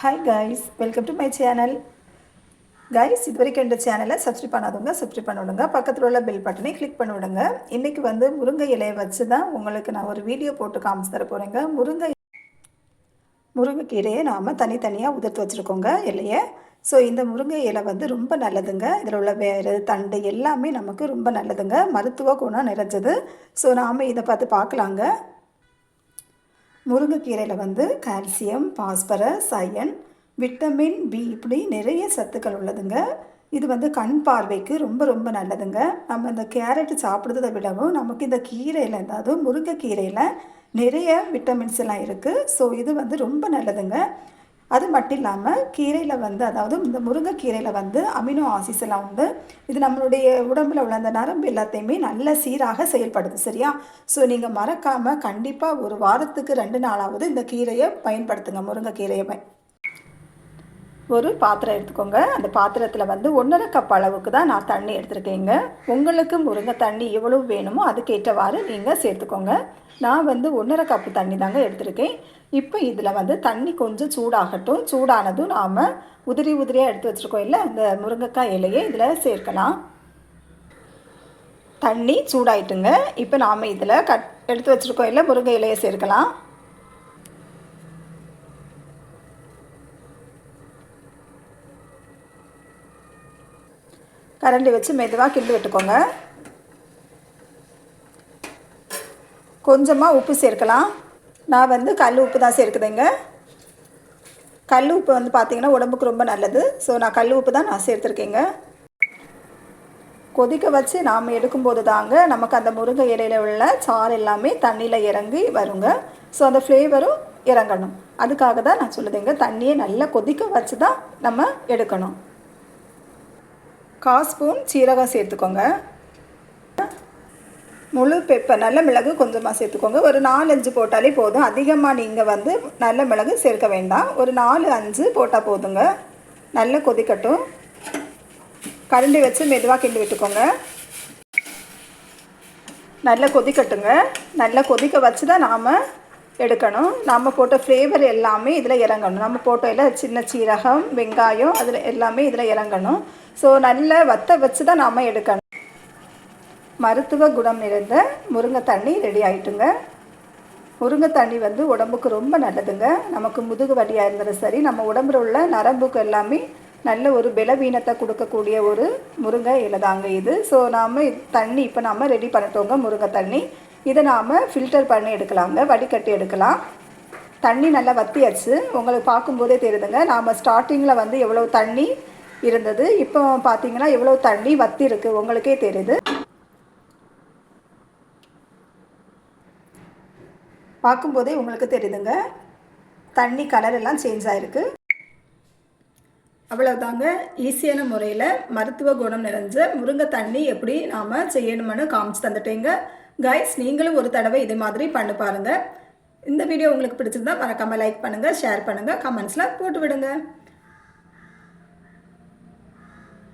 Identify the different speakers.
Speaker 1: Hi guys welcome to my channel guys இது வரைக்கும் இந்த சேனலை சப்ஸ்கிரைப் பண்ணாதவங்க சப்ஸ்கிரைப் பண்ண விடுங்க பக்கத்தில் உள்ள பெல் பட்டனை கிளிக் பண்ணி விடுங்க இன்றைக்கி வந்து முருங்கை இலையை வச்சு தான் உங்களுக்கு நான் ஒரு வீடியோ போட்டு காமிச்சு தர போகிறேங்க முருங்கை முருங்கைக்கீரையை நாம் தனித்தனியாக உதிர்த்து வச்சுருக்கோங்க இலையை. ஸோ இந்த முருங்கை இலை வந்து ரொம்ப நல்லதுங்க. இதில் உள்ள வேறு தண்டு எல்லாமே நமக்கு ரொம்ப நல்லதுங்க. மருத்துவ குணம் நிறைஞ்சது. ஸோ நாம் இதை பார்த்து பார்க்கலாங்க. முருங்கைக்கீரையில் வந்து calcium phosphorus iron vitamin B இப்படி நிறைய சத்துக்கள் உள்ளதுங்க. இது வந்து கண் பார்வைக்கு ரொம்ப ரொம்ப நல்லதுங்க. நம்ம இந்த கேரட் சாப்பிட்றதை விடவும் நமக்கு இந்த கீரையில் அதாவது முருங்கைக்கீரையில் நிறைய விட்டமின்ஸ் எல்லாம் இருக்குது ஸோ இது வந்து ரொம்ப நல்லதுங்க. அது மட்டும் இல்லாமல் கீரையில் வந்து அதாவது இந்த முருங்கைக்கீரையில் வந்து அமினோ ஆசிஸ் எல்லாம் உண்டு. இது நம்மளுடைய உடம்பில் உள்ள அந்த நரம்பு எல்லாத்தையுமே நல்ல சீராக செயல்படுது சரியா? ஸோ நீங்கள் மறக்காமல் கண்டிப்பாக ஒரு வாரத்துக்கு ரெண்டு நாளாவது இந்த கீரையை பயன்படுத்துங்க முருங்கைக்கீரையை ஒரு பாத்திரம் எடுத்துக்கோங்க. அந்த பாத்திரத்தில் வந்து ஒன்றரை கப் அளவுக்கு தான் நான் தண்ணி எடுத்துருக்கேங்க. உங்களுக்கு முருங்கை தண்ணி எவ்வளோ வேணுமோ அதுக்கேற்றவாறு நீங்கள் சேர்த்துக்கோங்க. நான் வந்து ஒன்றரை கப்பு தண்ணி தாங்க எடுத்திருக்கேன். இப்போ இதில் வந்து தண்ணி கொஞ்சம் சூடாகட்டும். சூடானதும் நாம் உதிரி உதிரியாக எடுத்து வச்சுருக்கோம் இல்லை இந்த முருங்கைக்காய் இலையை இதில் சேர்க்கலாம். தண்ணி சூடாயிட்டுங்க. இப்போ நாம் இதில் கட் எடுத்து வச்சுருக்கோம் இல்லை முருங்கை இலையை சேர்க்கலாம். கரண்டி வச்சு மெதுவாக கிண்டி விட்டுக்கோங்க. கொஞ்சமாக உப்பு சேர்க்கலாம். நான் வந்து கல் உப்பு தான் சேர்க்குதுங்க கல் உப்பு வந்து பார்த்திங்கன்னா உடம்புக்கு ரொம்ப நல்லது. ஸோ நான் கல் உப்பு தான் நான் சேர்த்துருக்கேங்க. கொதிக்க வச்சு நாம் எடுக்கும்போது தாங்க நமக்கு அந்த முருங்கை இலையில் உள்ள சாறு எல்லாமே தண்ணியில் இறங்கி வருங்க. ஸோ அந்த ஃப்ளேவரும் இறங்கணும். அதுக்காக தான் நான் சொல்லுதுங்க. தண்ணியை நல்லா கொதிக்க வச்சு தான் நம்ம எடுக்கணும். கால் ஸ்பூன் சீரகம் சேர்த்துக்கோங்க. முழு பெப்பர் நல்ல மிளகு கொஞ்சமாக சேர்த்துக்கோங்க. ஒரு நாலு அஞ்சு போட்டாலே போதும். அதிகமாக நீங்கள் வந்து நல்ல மிளகு சேர்க்க வேண்டாம். ஒரு நாலு அஞ்சு போட்டால் போதுங்க. நல்லா கொதிக்கட்டும். கரண்டி வச்சு மெதுவாக கிண்டி விட்டுக்கோங்க. நல்லா கொதிக்கட்டுங்க. நல்லா கொதிக்க வச்சு தான் நாம் எடுக்கணும். நம்ம போட்ட ஃப்ளேவர் எல்லாமே இதில் இறங்கணும். நம்ம போட்ட எல்லாம் சின்ன சீரகம் வெங்காயம் அதில் எல்லாமே இதில் இறங்கணும். ஸோ நல்ல வத்த வச்சு தான் நாம் எடுக்கணும். மருத்துவ குணம் நிறைந்த முருங்கை தண்ணி ரெடி ஆகிட்டுங்க முருங்கை தண்ணி வந்து உடம்புக்கு ரொம்ப நல்லதுங்க. நமக்கு முதுகு வலியாக இருந்தாலும் சரி நம்ம உடம்புல உள்ள நரம்புக்கு எல்லாமே நல்ல ஒரு பலவீனத்தை கொடுக்கக்கூடிய ஒரு முருங்கை இலை தாங்க இது. ஸோ நாம் தண்ணி இப்போ நாம் ரெடி பண்ணிட்டோங்க முருங்கை தண்ணி. இதை நாம் ஃபில்டர் பண்ணி எடுக்கலாங்க வடிகட்டி எடுக்கலாம். தண்ணி நல்லா வத்தியாச்சு. உங்களுக்கு பார்க்கும்போதே தெரியுதுங்க. நாம் ஸ்டார்டிங்கில் வந்து எவ்வளோ தண்ணி இருந்தது. இப்போ பார்த்தீங்கன்னா எவ்வளோ தண்ணி வத்தி இருக்குது உங்களுக்கே தெரியுது. பார்க்கும்போதே உங்களுக்கு தெரியுதுங்க. தண்ணி கலர் எல்லாம் சேஞ்ச் ஆகிருக்கு அவ்வளோதாங்க ஈஸியான முறையில் மருத்துவ குணம் நிறைஞ்ச முருங்கை தண்ணி எப்படி நாம் செய்யணும்னு காமிச்சு தந்துட்டேங்க. கைஸ் நீங்களும் ஒரு தடவை இதே மாதிரி பண்ணி பாருங்கள் இந்த வீடியோ உங்களுக்கு பிடிச்சிருந்தா மறக்காமல் லைக் பண்ணுங்கள் ஷேர் பண்ணுங்கள் கமெண்ட்ஸில் போட்டு விடுங்க.